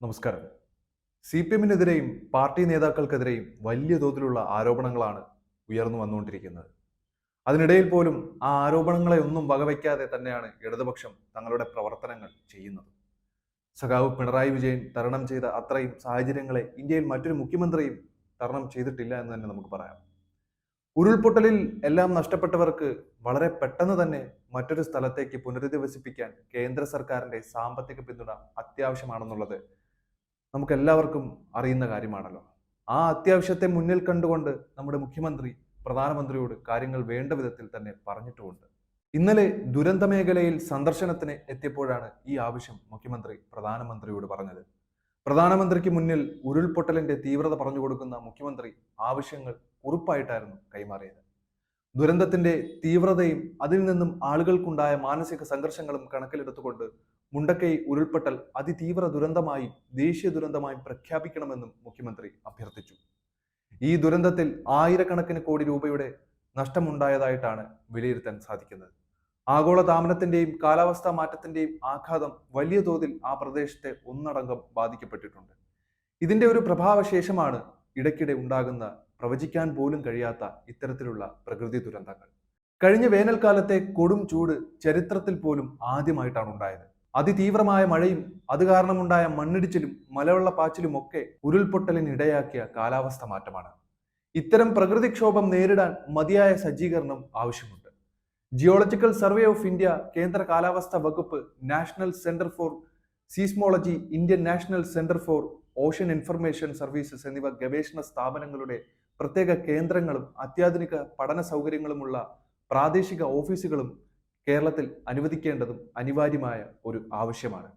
നമസ്കാരം. C P എമ്മിനെതിരെയും party നേതാക്കൾക്കെതിരെയും വലിയ തോതിലുള്ള ആരോപണങ്ങളാണ് ഉയർന്നു വന്നുകൊണ്ടിരിക്കുന്നത്. അതിനിടയിൽ പോലും ആ ആരോപണങ്ങളെ ഒന്നും വകവയ്ക്കാതെ തന്നെയാണ് ഇടതുപക്ഷം തങ്ങളുടെ പ്രവർത്തനങ്ങൾ ചെയ്യുന്നത്. സഖാവ് പിണറായി വിജയൻ തരണം ചെയ്ത അത്രയും സാഹചര്യങ്ങളെ ഇന്ത്യയിൽ മറ്റൊരു മുഖ്യമന്ത്രിയും തരണം ചെയ്തിട്ടില്ല എന്ന് തന്നെ നമുക്ക് പറയാം. ഉരുൾപൊട്ടലിൽ എല്ലാം നഷ്ടപ്പെട്ടവർക്ക് വളരെ പെട്ടെന്ന് തന്നെ മറ്റൊരു സ്ഥലത്തേക്ക് പുനരധിവസിപ്പിക്കാൻ കേന്ദ്ര സർക്കാരിന്റെ സാമ്പത്തിക പിന്തുണ അത്യാവശ്യമാണെന്നുള്ളത് നമുക്ക് എല്ലാവർക്കും അറിയുന്ന കാര്യമാണല്ലോ. ആ അത്യാവശ്യത്തെ മുന്നിൽ കണ്ടുകൊണ്ട് നമ്മുടെ മുഖ്യമന്ത്രി പ്രധാനമന്ത്രിയോട് കാര്യങ്ങൾ വേണ്ട വിധത്തിൽ തന്നെ പറഞ്ഞിട്ടുമുണ്ട്. ഇന്നലെ ദുരന്ത മേഖലയിൽ സന്ദർശനത്തിന് എത്തിയപ്പോഴാണ് ഈ ആവശ്യം മുഖ്യമന്ത്രി പ്രധാനമന്ത്രിയോട് പറഞ്ഞത്. പ്രധാനമന്ത്രിക്ക് മുന്നിൽ ഉരുൾപൊട്ടലിന്റെ തീവ്രത പറഞ്ഞു കൊടുക്കുന്ന മുഖ്യമന്ത്രി ആവശ്യങ്ങൾ ഉറപ്പായിട്ടായിരുന്നു കൈമാറിയത്. ദുരന്തത്തിന്റെ തീവ്രതയും അതിൽ നിന്നും ആളുകൾക്കുണ്ടായ മാനസിക സംഘർഷങ്ങളും കണക്കിലെടുത്തുകൊണ്ട് മുണ്ടക്കൈ ഉരുൾപൊട്ടൽ അതിതീവ്ര ദുരന്തമായി ദേശീയ ദുരന്തമായി പ്രഖ്യാപിക്കണമെന്നും മുഖ്യമന്ത്രി അഭ്യർത്ഥിച്ചു. ഈ ദുരന്തത്തിൽ ആയിരക്കണക്കിന് കോടി രൂപയുടെ നഷ്ടമുണ്ടായതായിട്ടാണ് വിലയിരുത്താൻ സാധിക്കുന്നത്. ആഗോള താപനത്തിന്റെയും കാലാവസ്ഥാ മാറ്റത്തിന്റെയും ആഘാതം വലിയ തോതിൽ ആ പ്രദേശത്തെ ഒന്നടങ്കം ബാധിക്കപ്പെട്ടിട്ടുണ്ട്. ഇതിന്റെ ഒരു പ്രഭാവശേഷമാണ് ഇടയ്ക്കിടെ ഉണ്ടാകുന്ന പ്രവചിക്കാൻ പോലും കഴിയാത്ത ഇത്തരത്തിലുള്ള പ്രകൃതി ദുരന്തങ്ങൾ. കഴിഞ്ഞ വേനൽക്കാലത്തെ കൊടും ചൂട് ചരിത്രത്തിൽ പോലും ആദ്യമായിട്ടാണ് ഉണ്ടായത്. അതിതീവ്രമായ മഴയും അത് കാരണമുണ്ടായ മണ്ണിടിച്ചിലും മലവെള്ളപ്പാച്ചിലും ഒക്കെ ഉരുൾപൊട്ടലിന് ഇടയാക്കിയ കാലാവസ്ഥ മാറ്റമാണ്. ഇത്തരം പ്രകൃതിക്ഷോഭം നേരിടാൻ മതിയായ സജ്ജീകരണം ആവശ്യമുണ്ട്. ജിയോളജിക്കൽ സർവേ ഓഫ് ഇന്ത്യ കേന്ദ്ര കാലാവസ്ഥ വകുപ്പ് national centre for seismology Indian national centre for ocean information services എന്നിവ ഗവേഷണ സ്ഥാപനങ്ങളുടെ പ്രത്യേക കേന്ദ്രങ്ങളും അത്യാധുനിക പഠന സൗകര്യങ്ങളുമുള്ള പ്രാദേശിക ഓഫീസുകളും കേരളത്തിൽ അനുവദിക്കേണ്ടതും അനിവാര്യമായ ഒരു ആവശ്യമാണ്.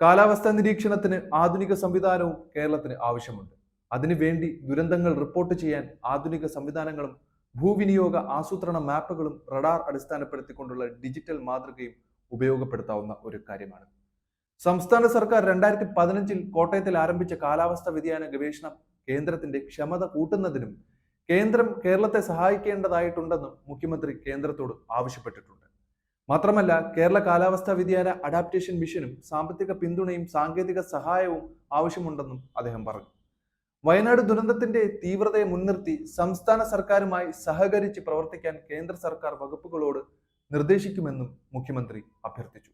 കാലാവസ്ഥാ നിരീക്ഷണത്തിന് ആധുനിക സംവിധാനവും കേരളത്തിന് ആവശ്യമുണ്ട്. അതിനുവേണ്ടി ദുരന്തങ്ങൾ റിപ്പോർട്ട് ചെയ്യാൻ ആധുനിക സംവിധാനങ്ങളും ഭൂവിനിയോഗ ആസൂത്രണ മാപ്പുകളും റഡാർ അടിസ്ഥാനപ്പെടുത്തിക്കൊണ്ടുള്ള ഡിജിറ്റൽ മാതൃകയും ഉപയോഗപ്പെടുത്താവുന്ന ഒരു കാര്യമാണ്. സംസ്ഥാന സർക്കാർ രണ്ടായിരത്തി പതിനഞ്ചിൽ കോട്ടയത്തിൽ ആരംഭിച്ച കാലാവസ്ഥാ വ്യതിയാന ഗവേഷണം കേന്ദ്രത്തിന്റെ ക്ഷമത കൂട്ടുന്നതിനും കേന്ദ്രം കേരളത്തെ സഹായിക്കേണ്ടതായിട്ടുണ്ടെന്നും മുഖ്യമന്ത്രി കേന്ദ്രത്തോട് ആവശ്യപ്പെട്ടിട്ടുണ്ട്. മാത്രമല്ല കേരള കാലാവസ്ഥാ വ്യതിയാന അഡാപ്റ്റേഷൻ മിഷനും സാമ്പത്തിക പിന്തുണയും സാങ്കേതിക സഹായവും ആവശ്യമുണ്ടെന്നും അദ്ദേഹം പറഞ്ഞു. വയനാട് ദുരന്തത്തിന്റെ തീവ്രതയെ മുൻനിർത്തി സംസ്ഥാന സർക്കാരുമായി സഹകരിച്ച് പ്രവർത്തിക്കാൻ കേന്ദ്ര സർക്കാർ വകുപ്പുകളോട് നിർദ്ദേശിക്കുമെന്നും മുഖ്യമന്ത്രി അഭ്യർത്ഥിച്ചു.